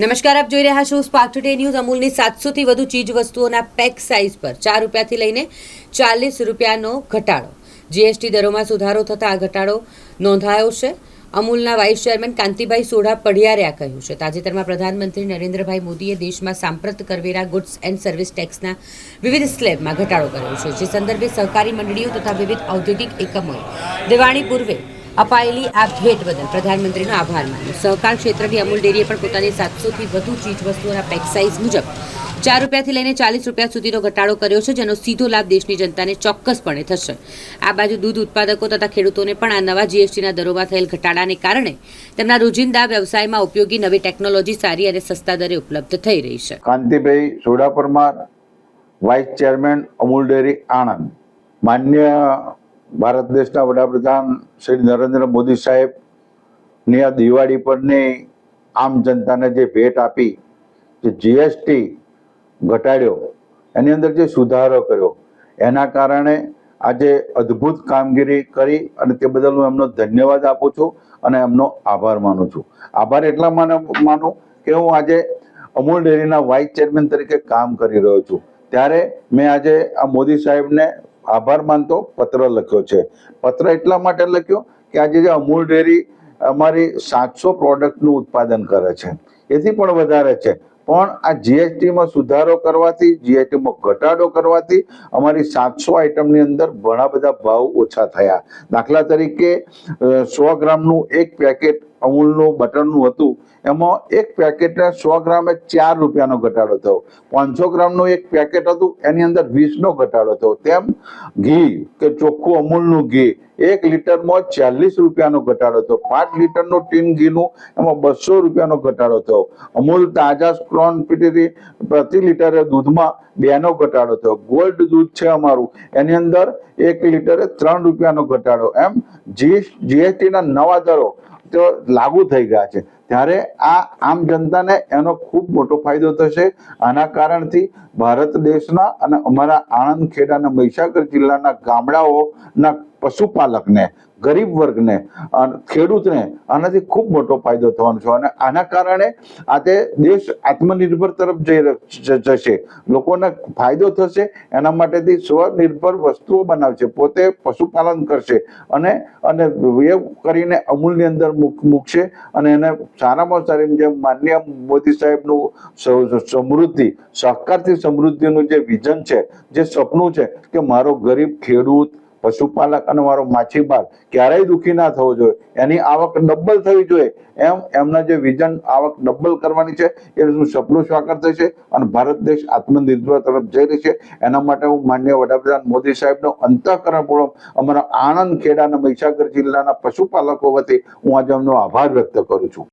નમસ્કાર, આપ જોઈ રહ્યા છો સ્પાર્ક ટુડે ન્યૂઝ અમૂલની સાતસોથી વધુ ચીજ વસ્તુઓના પેક સાઇઝ પર ચાર રૂપિયાથી લઈને ચાલીસ રૂપિયાનો ઘટાડો. જીએસટી દરોમાં સુધારો થતાં આ ઘટાડો નોંધાયો છે. અમૂલના વાઇસ ચેરમેન કાંતિભાઈ સોઢા પઢિયારે આ કહ્યું છે. તાજેતરમાં પ્રધાનમંત્રી નરેન્દ્રભાઈ મોદીએ દેશમાં સાંપ્રત કરવેરા ગુડ્સ એન્ડ સર્વિસ ટેક્સના વિવિધ સ્લેબમાં ઘટાડો કર્યો છે. જે સંદર્ભે સહકારી મંડળીઓ તથા વિવિધ ઔદ્યોગિક એકમોએ દિવાળી પૂર્વે અપાયેલી આ ભેટ બદલ પ્રધાનમંત્રીનો આભાર માન્યો. સહકાર ક્ષેત્રની અમૂલ ડેરીએ પણ પોતાની સાતસોથી વધુ ચીજ વસ્તુઓના પેક સાઇઝ મુજબ ચાર રૂપિયાથી લઈને ચાલીસ રૂપિયા સુધીનો ઘટાડો કર્યો છે, જેનો સીધો લાભ દેશની જનતાને ચોક્કસપણે થશે. આ બાજુ દૂધ ઉત્પાદકો તથા ખેડૂતોને પણ આ નવા જીએસટીના દરોમાં થયેલ ઘટાડાને કારણે તેમના રોજિંદા વ્યવસાયમાં ઉપયોગી નવી ટેકનોલોજી સારી અને સસ્તા દરે ઉપલબ્ધ થઈ રહી છે. Kantibhai Soda Parmar vice chairman Amul dairy Anand. માન્ય ભારત દેશના વડાપ્રધાન શ્રી નરેન્દ્ર મોદી સાહેબની આ દિવાળી પરની આમ જનતાને જે ભેટ આપી, જે જીએસટી ઘટાડ્યો, એની અંદર જે સુધારો કર્યો, એના કારણે આજે અદ્ભુત કામગીરી કરી અને તે બદલ હું એમનો ધન્યવાદ આપું છું અને એમનો આભાર માનું છું. આભાર એટલા મને કે હું આજે અમૂલ ડેરીના વાઇસ ચેરમેન તરીકે કામ કરી રહ્યો છું. ત્યારે મેં આજે આ મોદી સાહેબને આભાર માનતો, પત્ર લખ્યો છે. પત્ર એટલા માટે લખ્યો કે આજે જે અમૂલ ડેરી અમારી સાતસો પ્રોડક્ટનું ઉત્પાદન કરે છે. એથી પણ વધારે છે. પણ આ જીએસટીમાં સુધારો કરવાથી, જીએસટીમાં ઘટાડો કરવાથી અમારી સાતસો આઇટમની અંદર ઘણા બધા ભાવ ઓછા થયા. દાખલા તરીકે સો ગ્રામનું એક પેકેટ અમૂલનું, બટરનું હતું. એમાં એક પેકેટને સો ગ્રામે ચાર રૂપિયાનો ઘટાડો થયો. પાંચસો ગ્રામનું એક પેકેટ હતું, એની અંદર વીસનો ઘટાડો થયો. તેમ ઘી, કે ચોખ્ખું અમૂલનું ઘી, એક લીટરમાં ચાલીસ રૂપિયાનો ઘટાડો થયો. પાંચ લીટરનું ટીન ઘીનું, એમાં બસો રૂપિયાનો ઘટાડો થયો. અમૂલ તાજા સ્ક્રોન પ્રતિ લીટરે દૂધમાં બેનો ઘટાડો થયો. ગોલ્ડ દૂધ છે અમારું. એની અંદર એક લીટરે ત્રણ રૂપિયાનો ઘટાડો. એમ જીએસટીના નવા દરો તો લાગુ થઈ ગયા છે. ત્યારે આ આમ જનતાને એનો ખૂબ મોટો ફાયદો થશે. આના કારણથી ભારત દેશના અને અમારા આણંદ ખેડા અને મહીસાગર જિલ્લાના ગામડાઓના પશુપાલકને, ગરીબ વર્ગને ખેડૂતને આનાથી ખૂબ મોટો ફાયદો થવાનો છે અને આના કારણે આ તે દેશ આત્મનિર્ભર તરફ જઈ જશે. લોકોને ફાયદો થશે, એના માટેથી સ્વનિર્ભર વસ્તુઓ બનાવશે, પોતે પશુપાલન કરશે અને અને એ કરીને અમૂલની અંદર મૂક- મૂકશે અને એને સારામાં સારી જે માન્ય મોદી સાહેબનું સમૃદ્ધિ, સહકારથી સમૃદ્ધિનું જે વિઝન છે, જે સપનું છે કે મારો ગરીબ ખેડૂત પશુપાલક અને મારો માછીમાર ક્યારેય દુઃખી ના થવો જોઈએ. એની આવક ડબલ થવી જોઈએ. એમ એમના જે વિઝન આવક ડબલ કરવાની છે એનું સપનું સાકાર થશે અને ભારત દેશ આત્મનિર્ભર તરફ જઈ રહી છે. એના માટે હું માન્ય વડાપ્રધાન મોદી સાહેબનો અંતઃકરણપૂર્વક અમારા આણંદ ખેડા અને મહીસાગર જિલ્લાના પશુપાલકો વતી હું આજે એમનો આભાર વ્યક્ત કરું છું.